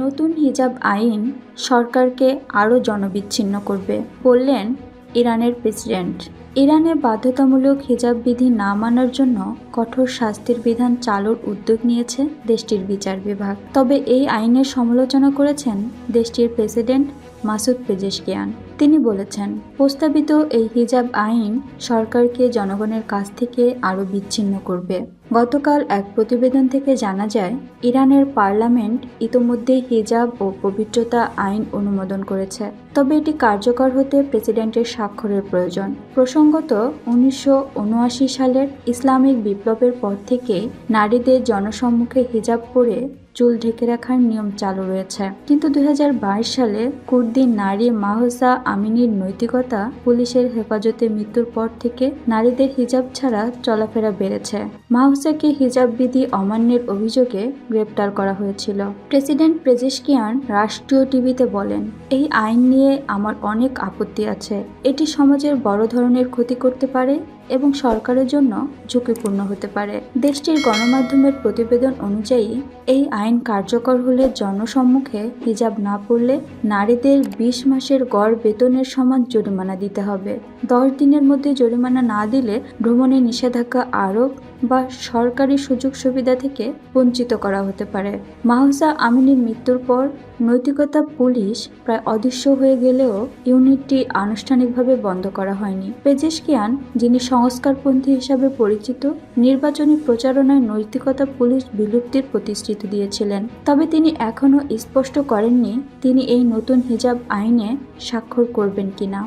নতুন হিজাব আইন সরকারকে আরও জনবিচ্ছিন্ন করবে, বললেন ইরানের প্রেসিডেন্ট। ইরানে বাধ্যতামূলক হিজাব বিধি না মানার জন্য কঠোর শাস্তির বিধান চালুর উদ্যোগ নিয়েছে দেশটির বিচার বিভাগ। তবে এই আইনের সমালোচনা করেছেন দেশটির প্রেসিডেন্ট মাসুদ পেজেশকিয়ান। তিনি বলেছেন, প্রস্তাবিত এই হিজাব আইন সরকারকে জনগণের কাছ থেকে আরও বিচ্ছিন্ন করবে। গতকাল এক প্রতিবেদন থেকে জানা যায়, ইরানের পার্লামেন্ট ইতোমধ্যে হিজাব ও পবিত্রতা আইন অনুমোদন করেছে। তবে এটি কার্যকর হতে প্রেসিডেন্টের স্বাক্ষরের প্রয়োজন। প্রসঙ্গত, উনিশশো উনআশি সালের ইসলামিক বিপ্লবের পর থেকেই নারীদের জনসম্মুখে হিজাব পরে চুল ঢেকে রাখার নিয়ম চালু রয়েছে। কিন্তু দুই হাজার বাইশ সালে কুর্দি নারী মাহসা আমিনীর নৈতিকতা পুলিশের হেফাজতে মৃত্যুর পর থেকে নারীদের হিজাব ছাড়া চলাফেরা বেড়েছে। মাহসাকে হিজাব বিধি অমান্যের অভিযোগে গ্রেপ্তার করা হয়েছিল। প্রেসিডেন্ট প্রেজিসকিয়ান রাষ্ট্রীয় টিভিতে বলেন, এই আইন নিয়ে আমার অনেক আপত্তি আছে। এটি সমাজের বড় ধরনের ক্ষতি করতে পারে এবং সরকারের জন্য ঝুঁকিপূর্ণ হতে পারে। দেশটির গণমাধ্যমের প্রতিবেদন অনুযায়ী, এই আইন কার্যকর হলে জনসম্মুখে হিজাব না পড়লে নারীদের বিশ মাসের গড় বেতনের সমান জরিমানা দিতে হবে। দশ দিনের মধ্যে জরিমানা না দিলে ভ্রমণে নিষেধাজ্ঞা আরোপ বা সরকারি সুযোগ সুবিধা থেকে বঞ্চিত করা হতে পারে। মাহসা আমিনীর মৃত্যুর পর নৈতিকতা পুলিশ প্রায় অদৃশ্য হয়ে গেলেও ইউনিটটি আনুষ্ঠানিকভাবে বন্ধ করা হয়নি। পেজেশকিয়ান, যিনি সংস্কারপন্থী হিসাবে পরিচিত নির্বাচনী প্রচারণায় নৈতিকতা পুলিশ বিলুপ্তির প্রতিশ্রুতি দিয়েছিলেন। তবে তিনি এখনও স্পষ্ট করেননি তিনি এই নতুন হিজাব আইনে স্বাক্ষর করবেন কিনা।